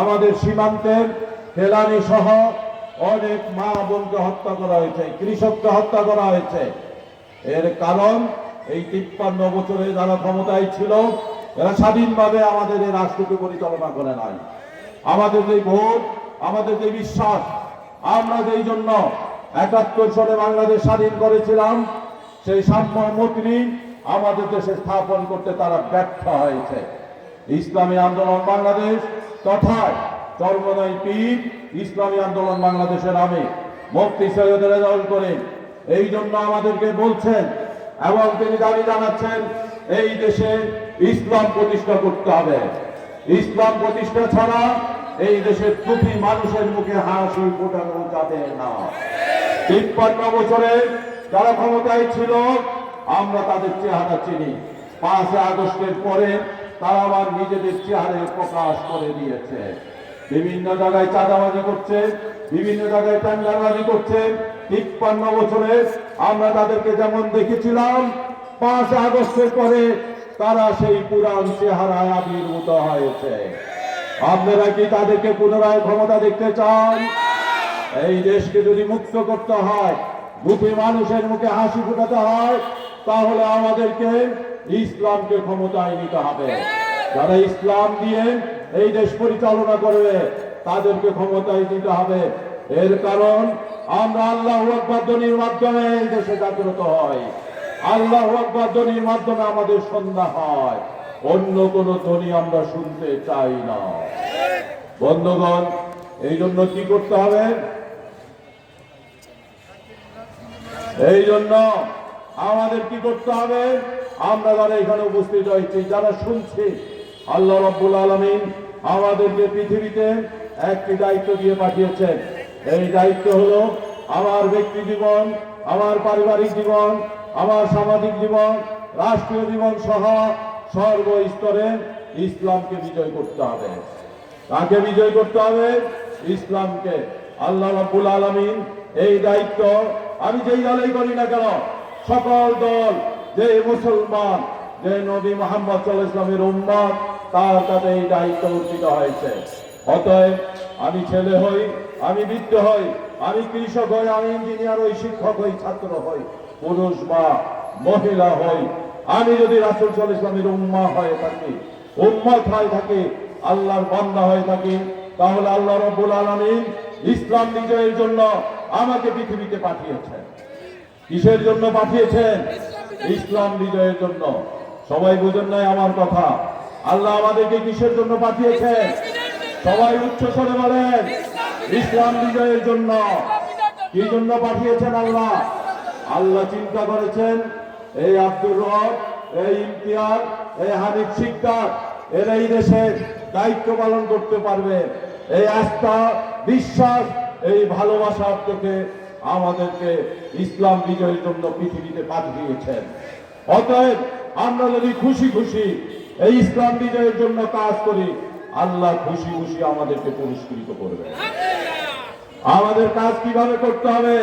আমাদের সীমান্তের ফেলানি সহ অনেক মা বোনকে হত্যা করা হয়েছে, কৃষককে হত্যা করা হয়েছে। এর কারণ, এই তিপ্পান্ন বছরে যারা ক্ষমতায় ছিল, এরা স্বাধীনভাবে আমাদের এই রাষ্ট্রকে পরিচালনা করে নাই। আমাদের যে ভোট, আমাদের যে বিশ্বাস, আমরা যেই জন্য একাত্তর সালে বাংলাদেশ স্বাধীন করেছিলাম, সেই সাম্য মৈত্রী আমাদের দেশে স্থাপন করতে তারা ব্যর্থ হয়েছে। ইসলামী আন্দোলন বাংলাদেশ তথা চর্মনয় পীর, ইসলামী আন্দোলন বাংলাদেশের আমি মুক্তি সৈয়দ রেজাউল করেন এই জন্য আমাদেরকে বলছেন এবং তিনি দাবি জানাচ্ছেন, এই দেশে ইসলাম প্রতিষ্ঠা করতে হবে। ইসলাম প্রতিষ্ঠা ছাড়া এই দেশের প্রতি মানুষের মুখে হাসি ফোটানো যাবে না। তিপ্পান্ন বছরে যারা ক্ষমতায় ছিল, আমরা তাদের চেহারা চিনি। পাঁচ আগস্টের পরে তারা আবার নিজেদের চেহারে প্রকাশ করে দিয়েছে। বিভিন্ন জায়গায় চাঁদাবাজি করছে, বিভিন্ন জায়গায় টেন্ডারবাজি করছে। তিপ্পান্ন বছরে আমরা তাদেরকে যেমন দেখেছিলাম, পাঁচ আগস্টের পরে তারা সেই পুরান চেহারায় আবির্ভূত হয়েছে। আপনারা কি তাদেরকে পুনরায় ক্ষমতা দেখতে চান? এই দেশকে যদি মুক্ত করতে হয় দুটি মানুষের মুখে হাসি ফুটাতে হয়, তাহলে আমাদেরকে ইসলামকে ক্ষমতায় নিতে হবে। যারা ইসলাম দিয়ে এই দেশ পরিচালনা করবে, তাদেরকে ক্ষমতায় দিতে হবে। এর কারণ, আমরা আল্লাহ ধ্বনির মাধ্যমে এই দেশে জাগ্রত হয় আল্লাহ আকবর ধ্বনির মাধ্যমে আমাদের সন্ধ্যা হয়। অন্য কোন ধ্বনি আমরা শুনতে চাই না। বন্ধুগণ এই জন্য কি করতে হবে? এই জন্য আমাদের কি করতে হবে? আমরা যারা এখানে উপস্থিত হয়েছি, যারা শুনছি, আল্লাহ রব্বুল আলমিন আমাদেরকে পৃথিবীতে একটি দায়িত্ব দিয়ে পাঠিয়েছেন। এই দায়িত্ব হলো আমার ব্যক্তি জীবন, আমার পারিবারিক জীবন, আমার সামাজিক জীবন, রাষ্ট্রীয় জীবন সহ সর্বস্তরে ইসলামকে বিজয় করতে হবে। কাকে বিজয় করতে হবে? ইসলামকে। আল্লাহ রাব্বুল আলামিন এই দায়িত্ব আমি যেই দলেই করি না কেন, সকল দল যে মুসলমান যে নবী মোহাম্মদ ইসলামের উম্মত, তার কাছে এই দায়িত্ব অর্পিত হয়েছে। অতএব আমি ছেলে হই, আমি বৃদ্ধ হই, আমি কৃষক হই, আমি ইঞ্জিনিয়ার হই, শিক্ষক হই, ছাত্র হই, পুরুষ বা মহিলা হই। আমি যদি রাসুল সাল্লাহ ইসলামের উম্মা হয়ে থাকি, উম্মত হয়ে থাকি, আল্লাহর বান্দা হয়ে থাকি, তাহলে আল্লাহ রব্বুল আলামিন ইসলাম বিজয়ের জন্য আমাকে পৃথিবীতে পাঠিয়েছেন। কিসের জন্য পাঠিয়েছেন? ইসলাম বিজয়ের জন্য। সবাই বুঝেন নাই আমার কথা। আল্লাহ আমাদেরকে কিসের জন্য পাঠিয়েছেন? সবাই উচ্চ স্বরে বলেন, ইসলাম বিজয়ের জন্য। কি জন্য পাঠিয়েছেন আল্লাহ? আল্লাহ চিন্তা করেছেন, এই আব্দুর রব, এই ইমতিয়াজ, এই হানিফ শিকদার, এরা এই দেশের দায়িত্ব পালন করতে পারবে। এই আস্থা, বিশ্বাস এই ভালোবাসা থেকে আমাদেরকে ইসলাম বিজয়ের জন্য পৃথিবীতে পাঠিয়েছেন। অতএব আমরা যদি খুশি খুশি এই ইসলাম বিজয়ের জন্য কাজ করি, আল্লাহ খুশি খুশি আমাদেরকে পুরস্কৃত করবে আমাদের কাজ কীভাবে করতে হবে?